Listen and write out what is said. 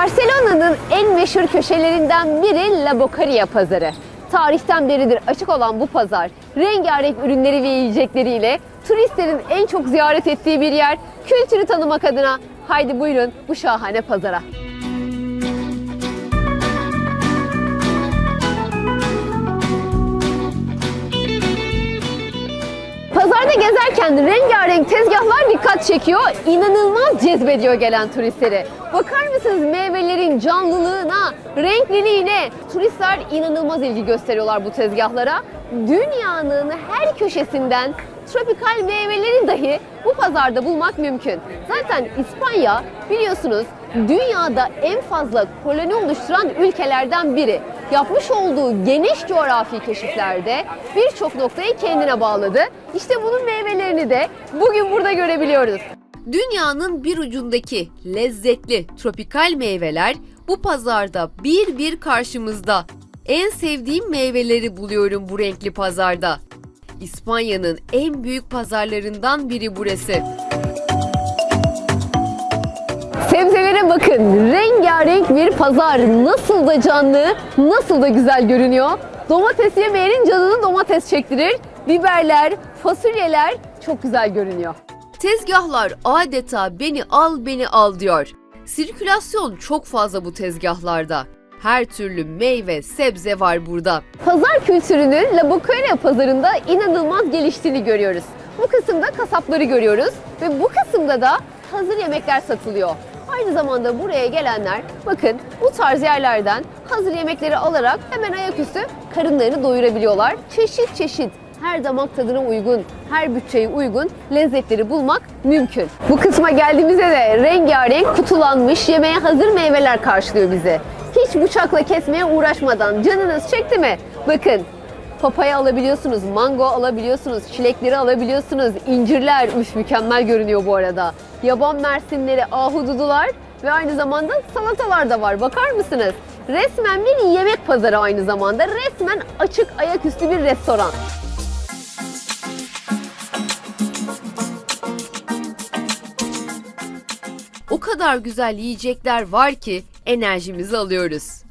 Barcelona'nın en meşhur köşelerinden biri La Bocaria pazarı. Tarihten beridir açık olan bu pazar, rengarenk ürünleri ve yiyecekleriyle turistlerin en çok ziyaret ettiği bir yer. Kültürü tanımak adına haydi buyurun bu şahane pazara. Pazarda gezerken rengarenk tezgahlar dikkat çekiyor, inanılmaz cezbediyor gelen turistleri. Bakar mısınız meyvelerin canlılığına, renkliliğine? Turistler inanılmaz ilgi gösteriyorlar bu tezgahlara. Dünyanın her köşesinden tropikal meyveleri dahi bu pazarda bulmak mümkün. Zaten İspanya biliyorsunuz dünyada en fazla koloni oluşturan ülkelerden biri. Yapmış olduğu geniş coğrafi keşiflerde birçok noktayı kendine bağladı. İşte bunun meyvelerini de bugün burada görebiliyoruz. Dünyanın bir ucundaki lezzetli tropikal meyveler bu pazarda bir bir karşımızda. En sevdiğim meyveleri buluyorum bu renkli pazarda. İspanya'nın en büyük pazarlarından biri burası. Sebzelere bakın. Rengarenk bir pazar. Nasıl da canlı, nasıl da güzel görünüyor. Domates yemeyenin canını domates çektirir. Biberler, fasulyeler çok güzel görünüyor. Tezgahlar adeta beni al beni al diyor. Sirkülasyon çok fazla bu tezgahlarda. Her türlü meyve, sebze var burada. Pazar kültürünün La Bocaria pazarında inanılmaz geliştiğini görüyoruz. Bu kısımda kasapları görüyoruz ve bu kısımda da hazır yemekler satılıyor. Aynı zamanda buraya gelenler bakın bu tarz yerlerden hazır yemekleri alarak hemen ayaküstü karınlarını doyurabiliyorlar. Çeşit çeşit her damak tadına uygun, her bütçeye uygun lezzetleri bulmak mümkün. Bu kısma geldiğimizde de rengarenk kutulanmış yemeğe hazır meyveler karşılıyor bizi. Hiç bıçakla kesmeye uğraşmadan canınız çekti mi? Bakın Papaya alabiliyorsunuz, mango alabiliyorsunuz, çilekleri alabiliyorsunuz, incirler, üf mükemmel görünüyor bu arada. Yaban mersinleri, ahududular ve aynı zamanda salatalar da var. Bakar mısınız? Resmen bir yemek pazarı aynı zamanda. Resmen açık ayaküstü bir restoran. O kadar güzel yiyecekler var ki enerjimizi alıyoruz.